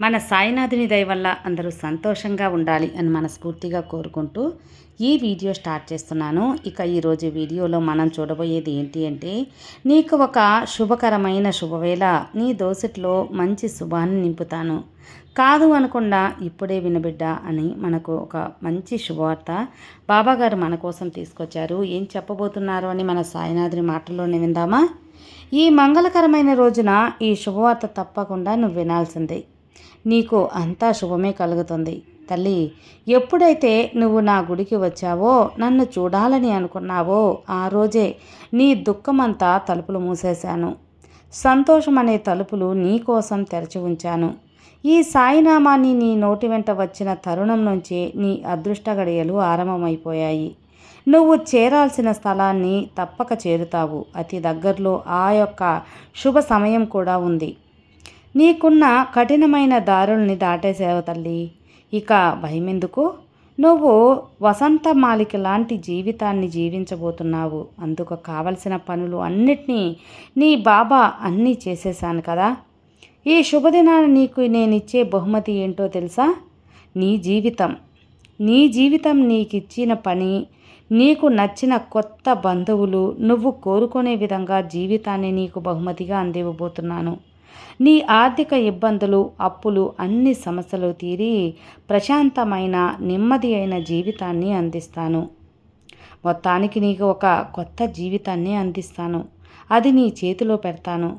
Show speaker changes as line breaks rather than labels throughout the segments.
మన సాయినాథుని దయ వల్ల అందరూ సంతోషంగా ఉండాలి అని మనస్ఫూర్తిగా కోరుకుంటూ ఈ వీడియో స్టార్ట్ చేస్తున్నాను. ఇక ఈరోజు వీడియోలో మనం చూడబోయేది ఏంటి అంటే నీకు ఒక శుభకరమైన శుభవేళ నీ దోసిట్లో మంచి శుభాన్ని నింపుతాను. కాదు అనకుండా ఇప్పుడే వినబిడ్డ అని మనకు ఒక మంచి శుభవార్త బాబాగారు మన కోసం తీసుకొచ్చారు. ఏం చెప్పబోతున్నారు అని మన సాయినాథుని మాటల్లోనే విందామా? ఈ మంగళకరమైన రోజున ఈ శుభవార్త తప్పకుండా నువ్వు వినాల్సిందే. నీకు అంతా శుభమే కలుగుతుంది. తల్లి ఎప్పుడైతే నువ్వు నా గుడికి వచ్చావో నన్ను చూడాలని అనుకున్నావో ఆ రోజే నీ దుఃఖమంతా తలుపులు మూసేశాను. సంతోషం అనే తలుపులు నీ కోసం తెరచి ఉంచాను. ఈ సాయినామాన్ని నీ నోటి వెంట వచ్చిన తరుణం నుంచే నీ అదృష్ట గడియలు ఆరంభమైపోయాయి. నువ్వు చేరాల్సిన స్థలాన్ని తప్పక చేరుతావు. అతి దగ్గరలో ఆ యొక్క శుభ సమయం కూడా ఉంది. నీకున్న కఠినమైన దారుల్ని దాటేసావు తల్లి. ఇక భయమెందుకు? నువ్వు వసంత మాలిక లాంటి జీవితాన్ని జీవించబోతున్నావు. అందుకు కావలసిన పనులు అన్నిటినీ నీ బాబా అన్నీ చేసేశాను కదా. ఈ శుభదినాన్ని నీకు నేనిచ్చే బహుమతి ఏంటో తెలుసా? నీ జీవితం. నీ జీవితం నీకిచ్చిన పని నీకు నచ్చిన కొత్త బంధువులు నువ్వు కోరుకునే విధంగా జీవితాన్ని నీకు బహుమతిగా అందివ్వబోతున్నాను. నీ ఆర్థిక ఇబ్బందులు అప్పులు అన్ని సమస్యలు తీరి ప్రశాంతమైన నెమ్మది అయిన జీవితాన్ని అందిస్తాను. మొత్తానికి నీకు ఒక కొత్త జీవితాన్ని అందిస్తాను. అది నీ చేతిలో పెడతాను.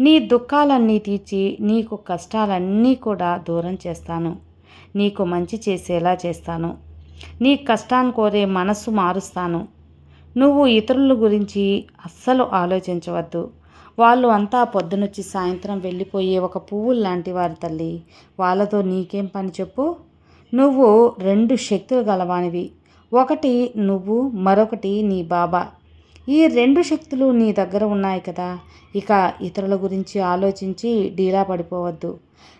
నీ దుఃఖాలన్నీ తీర్చి నీకు కష్టాలన్నీ కూడా దూరం చేస్తాను. నీకు మంచి చేసేలా చేస్తాను. నీ కష్టాన్ని కోరే మనస్సు మారుస్తాను. నువ్వు ఇతరుల గురించి అస్సలు ఆలోచించవద్దు. వాళ్ళు అంతా పొద్దునొచ్చి సాయంత్రం వెళ్ళిపోయే ఒక పువ్వులు లాంటి వారి తల్లి. వాళ్ళతో నీకేం పని చెప్పు? నువ్వు రెండు శక్తులు గలవానివి. ఒకటి నువ్వు మరొకటి నీ బాబా. ఈ రెండు శక్తులు నీ దగ్గర ఉన్నాయి కదా. ఇక ఇతరుల గురించి ఆలోచించి డీలా పడిపోవద్దు.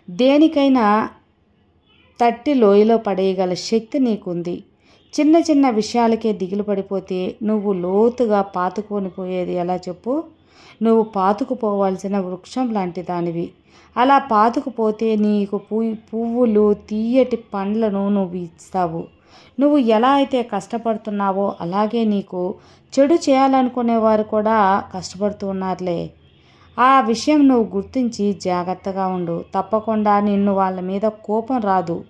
దేనికైనా తట్టి లోయలో పడేయగల శక్తి నీకుంది. చిన్న చిన్న విషయాలకే దిగులు పడిపోతే నువ్వు లోతుగా పాతుకొని పోయేది ఎలా చెప్పు? నువ్వు పాతుకుపోవాల్సిన వృక్షం లాంటి దానివి. అలా పాతుకుపోతే నీకు పువ్వులు తీయటి పండ్లను నువ్వు ఇస్తావు. నువ్వు ఎలా అయితే కష్టపడుతున్నావో అలాగే నీకు చెడు చేయాలనుకునేవారు కూడా కష్టపడుతూ ఉన్నారులే. ఆ విషయం నువ్వు గుర్తించి జాగ్రత్తగా ఉండు. తప్పకుండా నిన్ను వాళ్ళ మీద కోపం రాదు.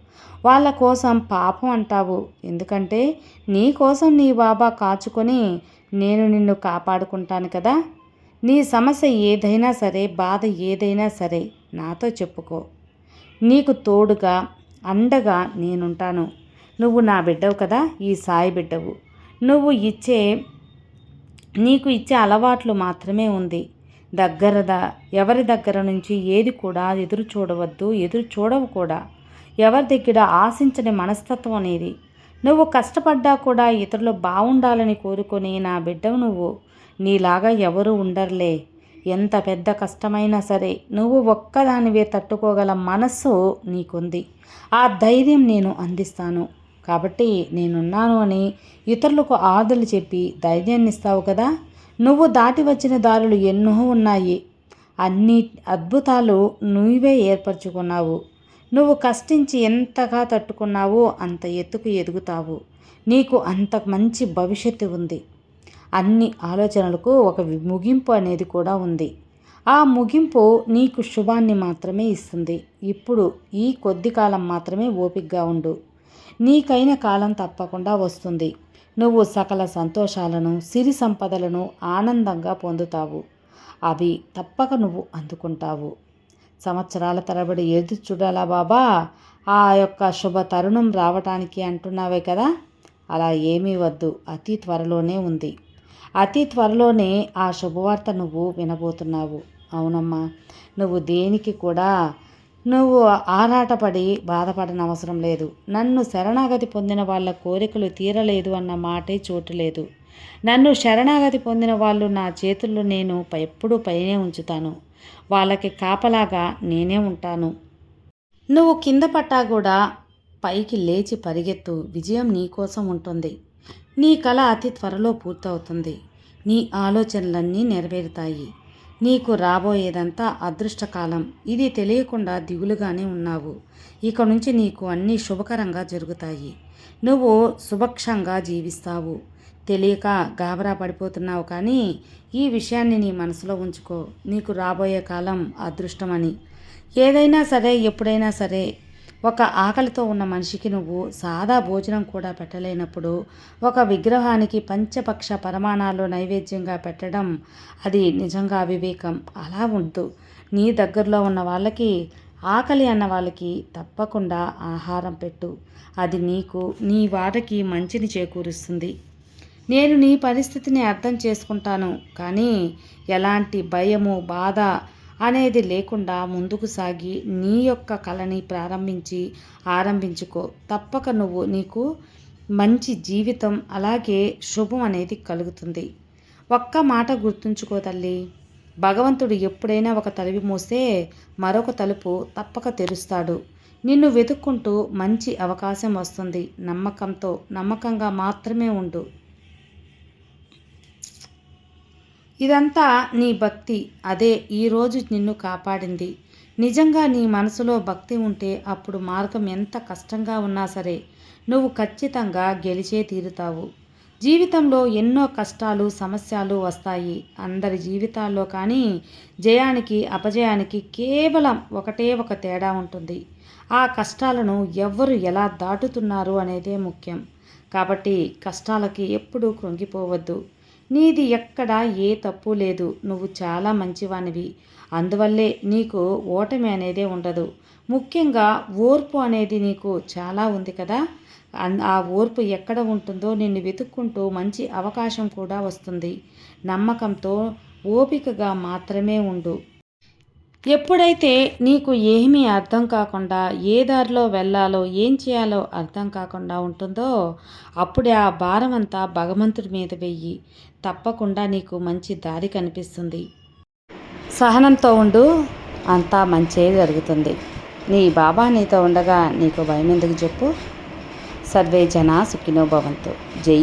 వాళ్ళ కోసం పాపం అంటావు. ఎందుకంటే నీ కోసం నీ బాబా కాచుకొని నేను నిన్ను కాపాడుకుంటాను కదా? నీ సమస్య ఏదైనా సరే బాధ ఏదైనా సరే నాతో చెప్పుకో. నీకు తోడుగా అండగా నేనుంటాను. నువ్వు నా బిడ్డవు కదా ఈ సాయి బిడ్డవు. నువ్వు ఇచ్చే నీకు ఇచ్చే అలవాట్లు మాత్రమే ఉంది. దగ్గరదా ఎవరి దగ్గర నుంచి ఏది కూడా ఎదురు చూడవద్దు ఎదురు చూడవు కూడా. ఎవరి దగ్గర ఆశించని మనస్తత్వం అనేది. నువ్వు కష్టపడ్డా కూడా ఇతరులు బాగుండాలని కోరుకొని నా బిడ్డవు నువ్వు. నీలాగా ఎవరు ఉండర్లే. ఎంత పెద్ద కష్టమైనా సరే నువ్వు ఒక్కదానివే తట్టుకోగల మనస్సు నీకుంది. ఆ ధైర్యం నేను అందిస్తాను. కాబట్టి నేనున్నాను అని ఇతరులకు ఆదులు చెప్పి ధైర్యాన్ని ఇస్తావు కదా? నువ్వు దాటి వచ్చిన దారులు ఎన్నో ఉన్నాయి. అన్ని అద్భుతాలు నువ్వే ఏర్పరచుకున్నావు. నువ్వు కష్టించి ఎంతగా తట్టుకున్నావో అంత ఎత్తుకు ఎదుగుతావు. నీకు అంత మంచి భవిష్యత్తు ఉంది. అన్ని ఆలోచనలకు ఒక ముగింపు అనేది కూడా ఉంది. ఆ ముగింపు నీకు శుభాన్ని మాత్రమే ఇస్తుంది. ఇప్పుడు ఈ కొద్ది కాలం మాత్రమే ఓపికగా ఉండు. నీకైన కాలం తప్పకుండా వస్తుంది. నువ్వు సకల సంతోషాలను సిరి సంపదలను ఆనందంగా పొందుతావు. అవి తప్పక నువ్వు అందుకుంటావు. సంవత్సరాల తరబడి ఎదురు చూడాలా బాబా? ఆ యొక్క శుభ తరుణం రావటానికి అంటున్నావే కదా? అలా ఏమీ వద్దు. అతి త్వరలోనే ఉంది. అతి త్వరలోనే ఆ శుభవార్త నువ్వు వినబోతున్నావు. అవునమ్మా నువ్వు దేనికి కూడా నువ్వు ఆరాటపడి బాధపడన అవసరం లేదు. నన్ను శరణాగతి పొందిన వాళ్ళ కోరికలు తీరలేదు అన్న మాటే చోటు లేదు. నన్ను శరణాగతి పొందిన వాళ్ళు నా చేతుల్లో నేను ఎప్పుడూ పైనే ఉంచుతాను. వాళ్ళకి కాపలాగా నేనే ఉంటాను. నువ్వు కింద పట్టా కూడా పైకి లేచి పరిగెత్తు. విజయం నీకోసం ఉంటుంది. నీ కళ అతి త్వరలో పూర్తవుతుంది. నీ ఆలోచనలన్నీ నెరవేరుతాయి. నీకు రాబోయేదంతా అదృష్టకాలం. ఇది తెలియకుండా దిగులుగానే ఉన్నావు. ఇక నుంచి నీకు అన్నీ శుభకరంగా జరుగుతాయి. నువ్వు సుభక్షంగా జీవిస్తావు. తెలియక గాబరా పడిపోతున్నావు కానీ ఈ విషయాన్ని నీ మనసులో ఉంచుకో. నీకు రాబోయే కాలం అదృష్టమని. ఏదైనా సరే ఎప్పుడైనా సరే ఒక ఆకలితో ఉన్న మనిషికి నువ్వు సాదా భోజనం కూడా పెట్టలేనప్పుడు ఒక విగ్రహానికి పంచపక్ష పరమాణాలు నైవేద్యంగా పెట్టడం అది నిజంగా అవివేకం. అలా వద్దు నీ దగ్గరలో ఉన్న వాళ్ళకి ఆకలి అన్న వాళ్ళకి తప్పకుండా ఆహారం పెట్టు. అది నీకు నీ వారికి మంచిని చేకూరుస్తుంది. నేను నీ పరిస్థితిని అర్థం చేసుకుంటాను. కానీ ఎలాంటి భయము బాధ అనేది లేకుండా ముందుకు సాగి నీ యొక్క కళని ప్రారంభించి ఆరంభించుకో. తప్పక నువ్వు నీకు మంచి జీవితం అలాగే శుభం అనేది కలుగుతుంది. ఒక్క మాట గుర్తుంచుకో తల్లి. భగవంతుడు ఎప్పుడైనా ఒక తలుపు మూస్తే మరొక తలుపు తప్పక తెరుస్తాడు. నిన్ను వెతుక్కుంటూ మంచి అవకాశం వస్తుంది. నమ్మకంతో నమ్మకంగా మాత్రమే ఉండు. ఇదంతా నీ భక్తి. అదే ఈరోజు నిన్ను కాపాడింది. నిజంగా నీ మనసులో భక్తి ఉంటే అప్పుడు మార్గం ఎంత కష్టంగా ఉన్నా సరే నువ్వు ఖచ్చితంగా గెలిచే తీరుతావు. జీవితంలో ఎన్నో కష్టాలు సమస్యలు వస్తాయి. అందరి జీవితాల్లో కానీ జయానికి అపజయానికి కేవలం ఒకటే ఒక తేడా ఉంటుంది. ఆ కష్టాలను ఎవ్వరు ఎలా దాటుతున్నారు అనేదే ముఖ్యం. కాబట్టి కష్టాలకి ఎప్పుడూ కృంగిపోవద్దు. నీది ఎక్కడా ఏ తప్పు లేదు. నువ్వు చాలా మంచివానివి. అందువల్లే నీకు ఓటమి అనేదే ఉండదు. ముఖ్యంగా ఓర్పు అనేది నీకు చాలా ఉంది కదా. ఆ ఓర్పు ఎక్కడ ఉంటుందో నిన్ను వెతుక్కుంటూ మంచి అవకాశం కూడా వస్తుంది. నమ్మకంతో ఓపికగా మాత్రమే ఉండు. ఎప్పుడైతే నీకు ఏమీ అర్థం కాకుండా ఏ దారిలో వెళ్ళాలో ఏం చేయాలో అర్థం కాకుండా ఉంటుందో అప్పుడే ఆ భారం అంతా భగవంతుడి మీద వెయ్యి. తప్పకుండా నీకు మంచి దారి కనిపిస్తుంది. సహనంతో ఉండు అంతా మంచే జరుగుతుంది. నీ బాబా నీతో ఉండగా నీకు భయం ఎందుకు చెప్పు? సర్వే జనా సుఖినో భవంతు. జై